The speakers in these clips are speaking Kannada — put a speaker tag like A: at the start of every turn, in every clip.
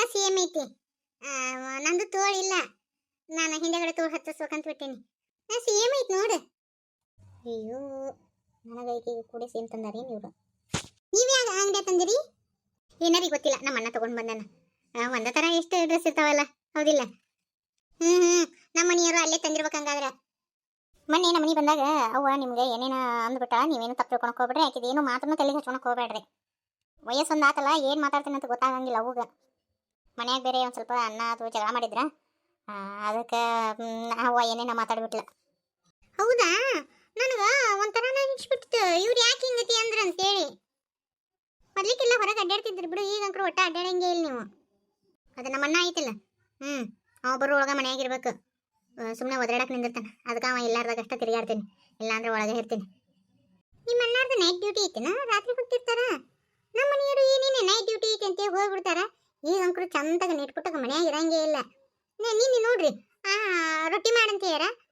A: ಡಿಸೈನ್ ಎಲ್ಲ ಸೇಮ್ ಐತಿ. ನಂದು ತೋಳಿಲ್ಲ ನಾನು ಹಿಂದೆಗಡೆ ತೋಳು ಹತ್ತಿಸ್ಬೇಕಂತ ಬಿಟ್ಟೀನಿ. ಸೇಮ್ ಐತಿ ನೋಡು. ಅಯ್ಯೋ ನನಗೆ ಈಕಿಗೆ ಕೂಡ ಸೇಮ್ ತಂದಾರೇನು ಇವರು? ನೀವು ಯಾವ ಅಂಗಡಿ ತಂದಿರಿ? ಏನಾರಿ ಗೊತ್ತಿಲ್ಲ ನಮ್ಮ ಅಣ್ಣ ತಗೊಂಡ್ ಬಂದಾನ. ಒಂದೇ ಥರ ಎಷ್ಟು ಡ್ರೆಸ್ ಇರ್ತಾವಲ್ಲ, ಹೌದಿಲ್ಲ? ಹ್ಮ್ ಹ್ಞೂ ನಮ್ಮ ಮನೆಯವರು ಅಲ್ಲೇ ತಂದಿರ್ಬೇಕು ಹಂಗಾದ್ರೆ. ಮೊನ್ನೆ ನಮ್ಮ ಮನೆ ಬಂದಾಗ, ಅವ್ವ ನಿಮ್ಗೆ ಏನೇನ ಅಂದ್ಬಿಟ್ಟ, ನೀವೇನು ತಪ್ಪು ತಿಳ್ಕೊಳಕ್ ಹೋಗ್ಬೇಡ್ರಿ ಆಕಿದ ಏನು ಮಾತನ್ನ ತಲೆಗೆ ಹಚ್ಕೊಳಕ್ ಹೋಗ್ಬೇಡ್ರಿ. ವಯಸ್ಸೊಂದು ಏನು ಮಾತಾಡ್ತೀನಿ ಅಂತ ಗೊತ್ತಾಗಂಗಿಲ್ಲ ಅವಾಗ ಮನ್ಯಾಗ ಬೇರೆ ಒಂದು ಸ್ವಲ್ಪ ಅನ್ನ ಅಥವಾ ಜಗಳ ಮಾಡಿದ್ರ ಅದಕ್ಕೆ ಅವ್ವ ಏನೇನ ಮಾತಾಡ್ಬಿಟ್ಲ. ಹೌದಾ? ನನಗೆ ಒಂಥರ ಅನಿಸ್ಬಿಡ್ತು ಇವ್ರು ಯಾಕೆ ಹಿಂಗತಿ ಅಂದ್ರೆ ಅಂತೇಳಿ. ಮೊದ್ಲಿಕ್ಕೆಲ್ಲ ಹೊರಗೆ ಅಡ್ಡಾಡ್ತಿದ್ರು ಬಿಡು ಈಗ ಅಂಕರು ಒಟ್ಟ ಅಡ್ಡಾಡಂಗೆ ಇಲ್ಲ ನೀವು. ಅದು ನಮ್ಮ ಅಣ್ಣ ಐತಿಲ್ಲ. ಹ್ಞೂ ಅವ ಬರೋ ಒಳಗೆ ಮನೆಯಾಗಿರ್ಬೇಕು ಸುಮ್ಮನೆ ಒದರಾಡಕ್ಕೆ ನಿಂದಿರ್ತಾನೆ. ಅದಕ್ಕೆ ಅವ ಎಲ್ಲಾರ್ದಾಗ ಅಷ್ಟೇ ತಿರುಗಾಡ್ತೀನಿ ಇಲ್ಲಾಂದ್ರೆ ಒಳಗೆ ಇರ್ತೀನಿ. ನಿಮ್ಮ ಅಣ್ಣಾರ್ದು ನೈಟ್ ಡ್ಯೂಟಿ ಐತಿನ? ರಾತ್ರಿ ಹೋಗ್ತಿರ್ತಾರ ನಮ್ಮ ಮನೆಯವರು ಏನೇನೆ ನೈಟ್ ಡ್ಯೂಟಿ ಐತಿ ಅಂತ ಹೋಗ್ಬಿಡ್ತಾರ. ಈಗ ಅಂಕರು ಚಂದಾಗ ನೆಟ್ಬಿಟ್ಟಾಗ ಮನ್ಯಾಗ ಇರಂಗೇ ಇಲ್ಲ. ನೇ- ನೀನು ನೋಡ್ರಿ, ಆ, ರೊಟ್ಟಿ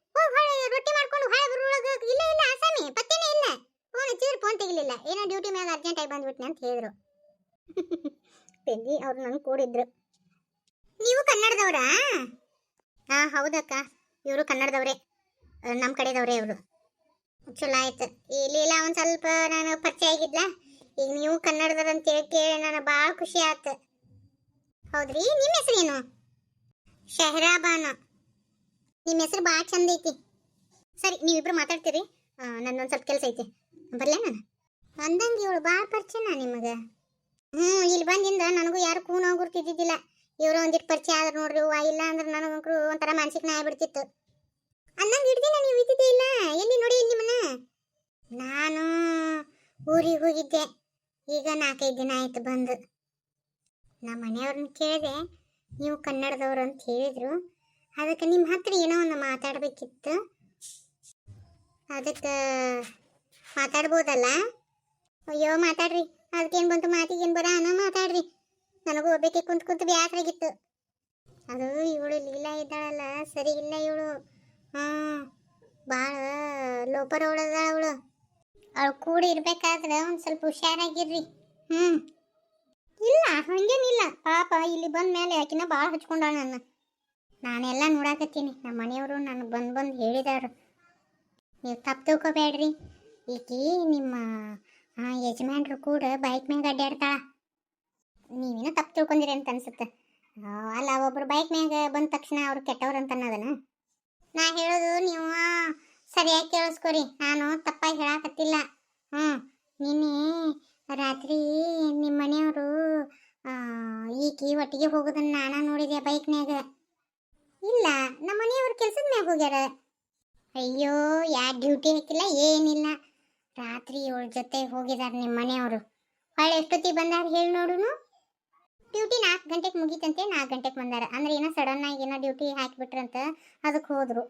A: ಹೋಗಿ ಹೊಳೆ ರೊಟ್ಟಿ ಮಾಡ್ಕೊಂಡು ಹೊಳೆ ಬರೋಳಗ ಇಲ್ಲ ಇಲ್ಲ ಆಸಾಮಿ ಪತ್ತೇನೇ ಇಲ್ಲ. ಫೋನ್ ಹಚ್ಚಿದ್ರೆ ಫೋನ್ ತೆಗಿಲಿಲ್ಲ. ಏನೋ ಡ್ಯೂಟಿ ಮ್ಯಾಗ ಅರ್ಜೆಂಟ್ ಆಗಿ ಬಂದ್ಬಿಟ್ನೆ ಅಂತ ಹೇಳಿದ್ರು. ಪೆಗ್ಗಿ ಅವ್ರು ನಂಗೆ ಕೂಡಿದ್ರು. ನೀವು ಕನ್ನಡದವರಾ? ಹಾಂ ಹೌದಕ್ಕ. ಇವರು ಕನ್ನಡದವರೇ. ನಮ್ಮ ಕಡೆದವರೇ ಇವರು. ಚಲೋ ಆಯ್ತು. ಇಲ್ಲಿ ಇಲ್ಲ, ಒಂದು ಸ್ವಲ್ಪ ನಾನು ಪರಿಚಯ ಆಗಿದ್ಲ. ಈಗ ನೀವು ಕನ್ನಡದವ್ರು ಅಂತೇಳಿ ಕೇಳಿ ನಾನು ಭಾಳ ಖುಷಿ ಆಯ್ತು ಹೌದ್ರಿ? ನಿಮ್ಮ ಹೆಸರೇನು ಶಹರಾಬಾನು. ನಿಮ್ಮ ಹೆಸರು ಭಾಳ ಚಂದ ಐತಿ. ಸರಿ, ನೀವಿಬ್ರು ಮಾತಾಡ್ತೀರಿ. ನನ್ನೊಂದು ಸ್ವಲ್ಪ ಕೆಲಸ ಐತಿ. ಬರ್ಲೇ ನಾನು? ಅಂದಂಗೆ ಇವಳು ಭಾಳ ಪರಿಚಯನಾ ನಿಮಗೆ? ಹ್ಞೂ ಇಲ್ಲಿ ಬಂದಿಂದ ನನಗೂ ಯಾರು ಕೂನೋ ಗುರ್ತಿದ್ದಿದ್ದಿಲ್ಲ ಇವರು ಒಂದಿಟ್ಟು ಪರಿಚಯ ಆದ್ರೆ ನೋಡ್ರಿ ಹೂವ ಇಲ್ಲ ಅಂದ್ರೆ ನನಗಂಕರು ಒಂಥರ ಮಾನಸಿಕ ನ್ಯಾಯ ಬಿಡ್ತಿತ್ತು ಅಂದಂಗೆ ಹಿಡ್ದಿನ ನೀವು ಇದ್ದಿದ್ದೇ ಇಲ್ಲ? ಎಲ್ಲಿ ನೋಡಿ ಇಲ್ಲಿ ನಾನು ಊರಿಗೆ ಹೋಗಿದ್ದೆ. ಈಗ ನಾಲ್ಕೈದು ದಿನ ಆಯ್ತು ಬಂದು. ನಮ್ಮ ಮನೆಯವ್ರನ್ನ ಕೇಳಿದೆ, ನೀವು ಕನ್ನಡದವರು ಅಂತ ಹೇಳಿದರು. ಅದಕ್ಕೆ ನಿಮ್ಮ ಹತ್ರ ಏನೋ ಒಂದು ಮಾತಾಡಬೇಕಿತ್ತು. ಅದಕ್ಕೆ ಮಾತಾಡ್ಬೋದಲ್ಲ? ಅಯ್ಯೋ, ಮಾತಾಡ್ರಿ. ಅದಕ್ಕೇನು ಬಂತು? ಮಾತಿಗೇನು ಅನ್ನೋ ಮಾತಾಡ್ರಿ. ನನಗೂ ಒಬ್ಬಕ್ಕೆ ಕುಂತು ಕುಂತು ಬ್ಯಾಸರಾಗಿತ್ತು. ಅದು ಇವಳು ಲೀಲಾ ಇದ್ದಾಳಲ್ಲ, ಸರಿ ಇಲ್ಲ ಇವಳು. ಹ್ಞೂ, ಭಾಳ ಲೋಪರ್ ಅವಳದ ಅವಳು ಅವಳು ಕೂಡ ಇರ್ಬೇಕಾದ್ರೆ ಒಂದು ಸ್ವಲ್ಪ ಹುಷಾರಾಗಿರ್ರಿ. ಹ್ಞೂ ಇಲ್ಲ, ಹಂಗೇನಿಲ್ಲ. ಪಾಪ, ಇಲ್ಲಿ ಬಂದ ಮೇಲೆ ಆಕಿನ ಭಾಳ ಹಚ್ಕೊಂಡಾಳ ನನ್ನ. ನಾನೆಲ್ಲ ನೋಡಾಕತ್ತೀನಿ. ನಮ್ಮ ಮನೆಯವರು ನನಗೆ ಬಂದು ಬಂದು ಹೇಳಿದಾರು. ನೀವು ತಪ್ಪು ತಿಳ್ಕೊಬೇಡ್ರಿ. ಈಕಿ ನಿಮ್ಮ ಯಜಮಾನ್ರು ಕೂಡ ಬೈಕ್ ಮ್ಯಾಗ ಅಡ್ಡಾಡ್ತಾಳ ನೀವೇನೋ ತಪ್ಪು ತಿಳ್ಕೊಂಡಿರಿ ಅಂತ ಅನ್ಸುತ್ತೆ. ಅಲ್ಲ, ಒಬ್ರು ಬೈಕ್ ಮ್ಯಾಗ ಬಂದ ತಕ್ಷಣ ಅವ್ರು ಕೆಟ್ಟವ್ರು ಅಂತ ಅನ್ನೋದನ? ನಾ ಹೇಳೋದು ನೀವು ಸರಿಯಾಗಿ ಕೇಳಿಸ್ಕೊರಿ. ನಾನು ತಪ್ಪಾಗಿ ಹೇಳಾಕತ್ತಿಲ್ಲ. ಹ್ಞೂ ನಿನ್ನೆ ರಾತ್ರಿ ನಿಮ್ಮ ಮನೆಯವರು ಈಕಿ ಒಟ್ಟಿಗೆ ಹೋಗೋದನ್ನ ನಾನು ನೋಡಿದೆ ಬೈಕ್ನ್ಯಾಗ. ಇಲ್ಲ ನಮ್ಮ ಮನೆಯವ್ರು ಕೆಲ್ಸದ ಮ್ಯಾಗ ಹೋಗ್ಯಾರ. ಅಯ್ಯೋ, ಯಾ ಡ್ಯೂಟಿ ಹಾಕಿಲ್ಲ ಏನಿಲ್ಲ. ರಾತ್ರಿ ಇವಳ ಜೊತೆ ಹೋಗಿದಾರ ನಿಮ್ಮ ಮನೆಯವರು. ಹೊಳೆ ಎಷ್ಟೊತ್ತಿಗೆ ಬಂದಾರ ಹೇಳಿ ನೋಡುನು. ಡ್ಯೂಟಿ ನಾಲ್ಕು ಗಂಟೆಗೆ ಮುಗೀತಂತೆ ನಾಲ್ಕು ಗಂಟೆಗೆ ಬಂದಾರ. ಅಂದ್ರೆ ಏನೋ ಸಡನ್ ಆಗಿ ಏನೋ ಡ್ಯೂಟಿ ಹಾಕಿಬಿಟ್ರಂತ ಅದಕ್ಕೆ ಹೋದ್ರು.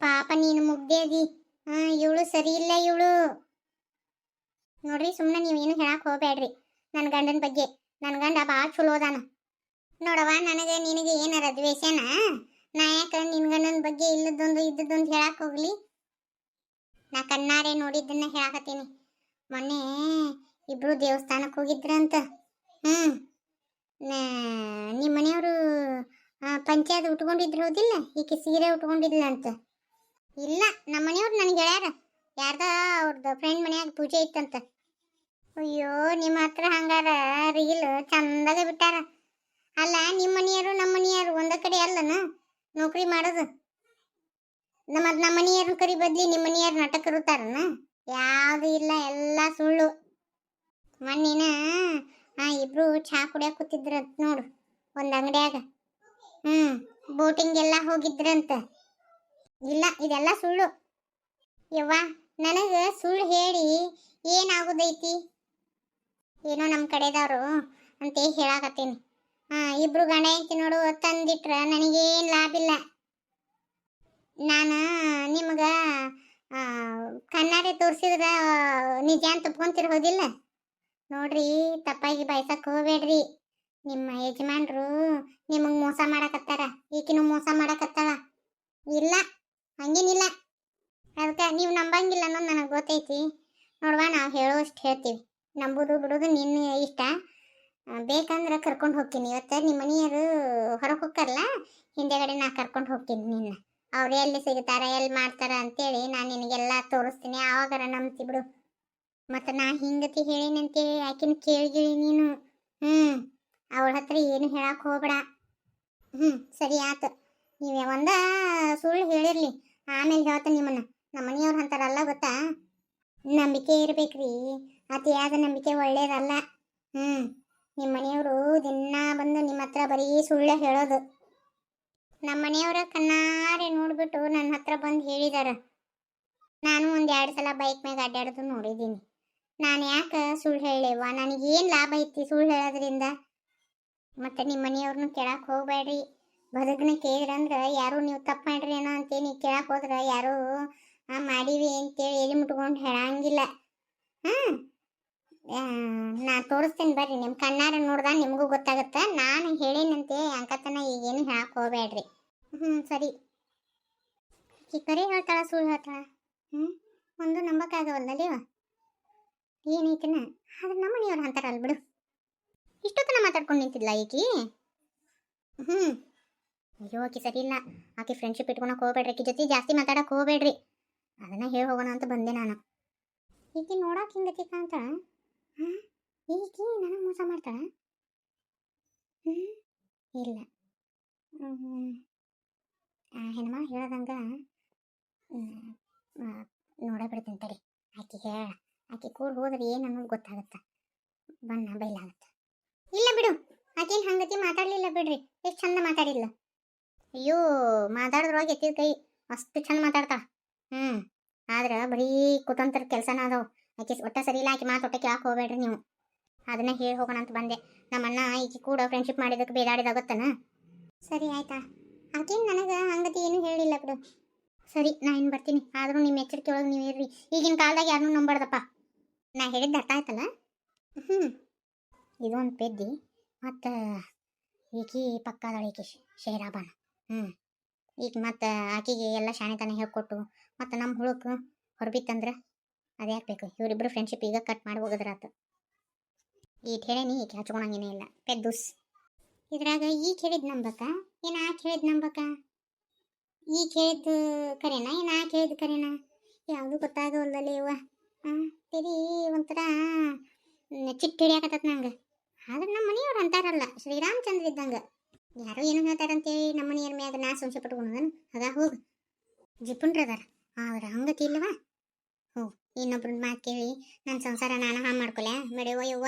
A: ಪಾಪ ನೀನು ಮುಗ್ದೆ ಅದಿ ಹಾಂ ಇವಳು ಸರಿ ಇಲ್ಲ ಇವಳು. ನೋಡ್ರಿ ಸುಮ್ಮನೆ ನೀವು ಏನು ಹೇಳಕ್ ಹೋಗ್ಬೇಡ್ರಿ. ನನ್ನ ಗಂಡನ ಬಗ್ಗೆ. ನನ್ನ ಗಂಡ ಭಾಳ ಚಲೋ ಅದಾನ. ನೋಡವ್ವ, ನನಗೆ ನಿನಗೆ ಏನಾರ ದ್ವೇಷನ? ನಾ ಯಾಕೆ ನಿನ್ನ ಗಂಡನ ಬಗ್ಗೆ ಇಲ್ಲದೊಂದು ಇದ್ದದೊಂದು ಹೇಳಕ್ ಹೋಗ್ಲಿ? ನಾ ಕಣ್ಣಾರೆ ನೋಡಿದ್ದನ್ನ ಹೇಳಾಕತ್ತೀನಿ. ಮೊನ್ನೆ ಇಬ್ರು ದೇವಸ್ಥಾನಕ್ಕೆ ಹೋಗಿದ್ರಂತ. ಹ್ಞೂ ನಿಮ್ಮ ಮನೆಯವರು ಪಂಚಾಯತ್ ಉಟ್ಕೊಂಡಿದ್ರು ಹೌದಿಲ್ಲ? ಈಕೆ ಸೀರೆ ಉಟ್ಕೊಂಡಿದ್ಲ ಅಂತ ಇಲ್ಲ ನಮ್ಮ ಮನೆಯವ್ರು ನನಗೆ ಹೇಳ್ಯಾರ. ಯಾರ್ದ ಅವ್ರದ್ದು ಫ್ರೆಂಡ್ ಮನೆಯಾಗ ಪೂಜೆ ಇತ್ತಂತ. ಅಯ್ಯೋ, ನಿಮ್ಮ ಹತ್ರ ಹಂಗಾರ ರೀಲ್ ಚಂದಾಗ ಬಿಟ್ಟಾರ. ಅಲ್ಲ, ನಿಮ್ಮ ಮನೆಯವರು, ನಮ್ಮ ಮನೆಯವರು ಒಂದ ಕಡೆ ಅಲ್ಲನ? ನೌಕರಿ ಮಾಡೋದು. ನಮ್ಮ ನಮ್ಮ ಮನೆಯವ್ರನ್ನ ಕರಿ ಬದ್ಲಿ ನಿಮ್ಮ ಮನೆಯವ್ರ ನಾಟಕ ಇರುತ್ತಾರನ ಯಾವುದು ಇಲ್ಲ, ಎಲ್ಲ ಸುಳ್ಳು. ಮೊನ್ನೆನ ಆ, ಇಬ್ರು ಚಹಾ ಕುಡಿಯ ಕೂತಿದ್ರಂತ ನೋಡು, ಒಂದು ಅಂಗಡಿಯಾಗ. ಹ್ಮ್, ಬೋಟಿಂಗ್ ಎಲ್ಲ ಹೋಗಿದ್ರಂತ. ಇಲ್ಲ, ಇದೆಲ್ಲ ಸುಳ್ಳು. ಯವ್ವ, ನನಗೆ ಸುಳ್ಳು ಹೇಳಿ ಏನಾಗೋದೈತಿ? ಏನೋ ನಮ್ಮ ಕಡೆದವರು ಅಂತ ಹೇಳಾಕತ್ತೀನಿ. ಹಾಂ, ಇಬ್ರು ಗಂಡ ಹೆಂಡತಿ ನೋಡು, ತಂದಿಟ್ರೆ ನನಗೇನು ಲಾಭ ಇಲ್ಲ. ನಾನು ನಿಮ್ಗೆ ಕನ್ನಡಿ ತೋರಿಸಿದ್ರೆ, ನಿಜ ಅಂತ ಒಪ್ಕೊಂತಿರೋದಿಲ್ಲ? ನೋಡ್ರಿ, ತಪ್ಪಾಗಿ ಬಯಸಕ್ ಹೋಗ್ಬೇಡ್ರಿ. ನಿಮ್ಮ ಯಜಮಾನ್ರು ನಿಮಗೆ ಮೋಸ ಮಾಡಕತ್ತಾರ, ಈಕಿನೂ ಮೋಸ ಮಾಡಕತ್ತಾಳ. ಇಲ್ಲ, ಹಂಗೇನಿಲ್ಲ. ಅದಕ್ಕೆ ನೀವು ನಂಬಂಗಿಲ್ಲ ಅನ್ನೋದು ನನಗೆ ಗೊತ್ತೈತಿ. ನೋಡುವ, ನಾವು ಹೇಳೋಷ್ಟು ಹೇಳ್ತೀವಿ. ನಂಬುದು ಬಿಡೋದು ನಿನ್ನ ಇಷ್ಟ. ಬೇಕಂದ್ರೆ ಕರ್ಕೊಂಡು ಹೋಗ್ತೀನಿ. ಇವತ್ತು ನಿಮ್ಮ ಮನೆಯವರು ಹೊರಗೆ ಹೋಗ್ತಾರಲ್ಲ, ಹಿಂದೆಗಡೆ ನಾ ಕರ್ಕೊಂಡು ಹೋಗ್ತೀನಿ ನಿನ್ನ. ಅವ್ರು ಎಲ್ಲಿ ಸಿಗ್ತಾರೆ, ಎಲ್ಲಿ ಮಾಡ್ತಾರೆ ಅಂತೇಳಿ ನಾನು ನಿನಗೆಲ್ಲ ತೋರಿಸ್ತೀನಿ. ಆವಾಗಾರ ನಂಬ್ತಿ ಬಿಡು. ಮತ್ತು ನಾ ಹಿಂಗತಿ ಹೇಳೀನಿ ಅಂತೇಳಿ ಆಕಿನ ಕೇಳಿಗಿಳಿ ನೀನು. ಹ್ಞೂ ಅವಳ ಹತ್ರ ಏನು ಹೇಳಕ್ಕೆ ಹೋಗ್ಬೇಡ. ಹ್ಞೂ ಸರಿ ಆಯ್ತು ನೀವೇ ಒಂದ ಸುಳ್ಳು ಹೇಳಿರಲಿ. ಆಮೇಲೆ ಹೇಳ್ತೀನಿ ನಿಮ್ಮನ್ನು. ನಮ್ಮ ಮನೆಯವ್ರು ಅಂತಾರಲ್ಲ ಗೊತ್ತಾ? ನಂಬಿಕೆ ಇರ್ಬೇಕ್ರಿ. ಅತಿಯಾದ ನಂಬಿಕೆ ಒಳ್ಳೇದಲ್ಲ. ಹ್ಞೂ ನಿಮ್ಮ ಮನೆಯವರು ದಿನ ಬಂದು ನಿಮ್ಮ ಹತ್ರ ಬರೀ ಸುಳ್ಳು ಹೇಳೋದು. ನಮ್ಮ ಮನೆಯವರ ಕಣ್ಣಾರೆ ನೋಡ್ಬಿಟ್ಟು ನನ್ನ ಹತ್ರ ಬಂದು ಹೇಳಿದಾರ. ನಾನು ಒಂದು ಎರಡು ಸಲ ಬೈಕ್ ಮ್ಯಾಗ ಅಡ್ಡಾಡೋದು ನೋಡಿದ್ದೀನಿ ನಾನು ಯಾಕೆ ಸುಳ್ಳು ಹೇಳೇವ ನನಗೇನು ಲಾಭ ಐತಿ ಸುಳ್ಳು ಹೇಳೋದ್ರಿಂದ? ಮತ್ತು ನಿಮ್ಮ ಮನೆಯವ್ರನ್ನ ಕೇಳಕ್ಕೆ ಹೋಗಬೇಡ್ರಿ. ಬದುಕನ್ನ ಕೇಳಿದ್ರಂದ್ರೆ ಯಾರು ನೀವು ತಪ್ಪು ಮಾಡ್ರಿ ಏನೋ ಅಂತೇಳಿ ಕೇಳಕ್ಕೆ ಹೋದ್ರೆ ಯಾರು ಮಾಡೀವಿ ಅಂತೇಳಿ ಎಲ್ಲಿ ಮುಟ್ಕೊಂಡು ಹೇಳಂಗಿಲ್ಲ. ಹಾಂ ನಾ ತೋರಿಸ್ತೀನಿ ಬರ್ರಿ ನಿಮ್ಮ ಕಣ್ಣಾರ ನೋಡ್ದ ನಿಮಗೂ ಗೊತ್ತಾಗುತ್ತೆ. ನಾನು ಹೇಳಿನಂತೆ ಅಂಕತನ ಈಗೇನು ಹೇಳಕ್ಕೆ ಹೋಗಬೇಡ್ರಿ. ಹ್ಞೂ ಸರಿ. ಈ ಕರೆ ಹೇಳ್ತಾಳ, ಸುಳ್ಳು ಹೇಳ್ತಾಳ? ಹ್ಞೂ ಒಂದು ನಂಬಕ್ಕಾಗವಲ್ಲದೇವ ಏನೈತಿನ? ಆದ್ರೆ ನಮ್ಮ ನೀವ್ರು ಅಂತಾರಲ್ಲ ಬಿಡು. ಇಷ್ಟೊತ್ತನ ಮಾತಾಡ್ಕೊಂಡು ನಿಂತಿದ್ಲ ಈಕಿ? ಹ್ಞೂ ಅಯ್ಯೋ, ಆಕಿ ಸರಿ ಇಲ್ಲ. ಆಕಿ ಫ್ರೆಂಡ್ಶಿಪ್ ಇಟ್ಕೊಳಕ್ ಹೋಗ್ಬೇಡ್ರಿ. ಆಕಿ ಜೊತೆ ಜಾಸ್ತಿ ಮಾತಾಡಕ್ಕೆ ಹೋಗ್ಬೇಡ್ರಿ. ಅದನ್ನ ಹೇಳಿ ಹೋಗೋಣ ಅಂತ ಬಂದೆ ನಾನು. ಈಕಿ ನೋಡಕ್ಕೆ ಹಿಂಗತಿ ಈಕಿ ನನಗೆ ಮೋಸ ಮಾಡ್ತಾಳ? ಇಲ್ಲ. ಆ ಹೆಣ್ಮ ಹೇಳದಂಗ ನೋಡ ಬಿಡ್ತೀನಿ ತಡಿ. ಆಕಿ ಹೇಳ, ಆಕಿ ಕೂರ್ ಹೋದ್ರೆ ಏನು ಅನ್ನೋದು ಗೊತ್ತಾಗತ್ತ. ಬಣ್ಣ ಬೈಲಾಗತ್ತ. ಇಲ್ಲ ಬಿಡು, ಆಕೇನು ಹಂಗತಿ ಮಾತಾಡ್ಲಿಲ್ಲ ಬಿಡ್ರಿ. ಎಷ್ಟು ಚಂದ ಮಾತಾಡಿಲ್ಲ ಅಯ್ಯೋ ಮಾತಾಡಿದ್ರೊಳಗೆ ಎತ್ತಿದ ಕೈ. ಅಷ್ಟು ಚಂದ ಮಾತಾಡ್ತಾಳ. ಹ್ಞೂ ಆದ್ರೆ ಬರೀ ಕುತಂತ್ರ ಕೆಲಸನ ಅದಾವ. ಆಕೆ ಒಟ್ಟ ಸರಿ ಇಲ್ಲ, ಆಕೆ ಮಾತು ಒಟ್ಟಕ್ಕೆ ಕೇಳಕ್ಕೆ ಹೋಗ್ಬೇಡ್ರಿ ನೀವು. ಅದನ್ನ ಹೇಳಿ ಹೋಗೋಣ ಅಂತ ಬಂದೆ. ನಮ್ಮಣ್ಣ ಈಕೆ ಕೂಡ ಫ್ರೆಂಡ್ಶಿಪ್ ಮಾಡಿದಕ್ಕೆ ಬೇದಾಡಿದಾಗತ್ತನ ಸರಿ ಆಯ್ತಾ. ಆಕೇನು ನನಗೆ ಹಂಗತಿ ಏನೂ ಹೇಳಿಲ್ಲ ಬಿಡು. ಸರಿ, ನಾ ಇನ್ನು ಬರ್ತೀನಿ. ಆದರೂ ನಿಮ್ಮ ಎಚ್ಚರಿಕೆ ಒಳಗೆ ನೀವು ಇರ್ರಿ. ಈಗಿನ ಕಾಲದಾಗ ಯಾರನ್ನೂ ನಂಬಾರ್ದಪ್ಪ. ನಾ ಹೇಳಿದ್ದು ಅರ್ಥ ಆಯ್ತಲ್ಲ? ಹ್ಞೂ ಇದೊಂದು ಪೆದ್ದಿ. ಮತ್ತು ಈಕಿ ಪಕ್ಕದಳು ಈಕಿ ಶೇರಾಬಾನ. ಹ್ಞೂ ಈಗ ಮತ್ತು ಆಕಿಗೆ ಎಲ್ಲ ಶಾಣೆತನ ಹೇಳ್ಕೊಟ್ಟು ಮತ್ತು ನಮ್ಮ ಹುಳುಕ್ ಹೊರಬಿತ್ತಂದ್ರೆ ಅದ್ಯಾಕ್ಬೇಕು ಇವರಿಬ್ಬರು ಫ್ರೆಂಡ್ಶಿಪ್ ಈಗ ಕಟ್ ಮಾಡಿ ಹೋಗೋದ್ರಾತು. ಈಟ್ ಹೇಳೇನಿ ಈಕೆ ಹಚ್ಕೊಳಂಗೇನೇ ಇಲ್ಲ. ಪೆದ್ದುಸ್. ಇದ್ರಾಗ ಈ ಕೇಳಿದ್ ನಂಬಕ, ಏನು ಆ ಕೇಳಿದ್ ನಂಬಕ? ಈ ಕೇಳಿದ್ದು ಕರೆನಾ, ಏನು ಆ ಕೇಳಿದ್ ಕರೆನಾ? ಯಾವುದು ಗೊತ್ತಾಗವಲ್ಲಲ್ಲಿ ಇವ ತೆರಿ ಒಂಥರ ಚಿಟ್ಟ ಹಿಡಿಯಾಕತ್ತದ ನಂಗೆ. ಆದ್ರೆ ನಮ್ಮ ಮನೆಯವ್ರು ಅಂತಾರಲ್ಲ, ಶ್ರೀರಾಮಚಂದ್ರ ಇದ್ದಂಗೆ. ಯಾರು ಏನು ಹೇಳ್ತಾರಂತೇಳಿ ನಮ್ಮ ಮನೆಯವ್ರ ಮ್ಯಾಗ ನಾ ಸಂಶಯ ಪಟ್ಕೊಂಡು ಅದ ಹೋಗು. ಜಿಪುಣ್ರ ಅದಾರ. ಆದ್ರೆ ಹಂಗತಿ ಇಲ್ಲವಾ ಹೋ ಇನ್ನೊಬ್ರನ್ನ ಮಾತು ಕೇಳಿ ನನ್ನ ಸಂಸಾರ ನಾನು ಹಾಂ ಮಾಡ್ಕೊಲ್ಯಾ? ಬೇಡವ ಯವ್ವ.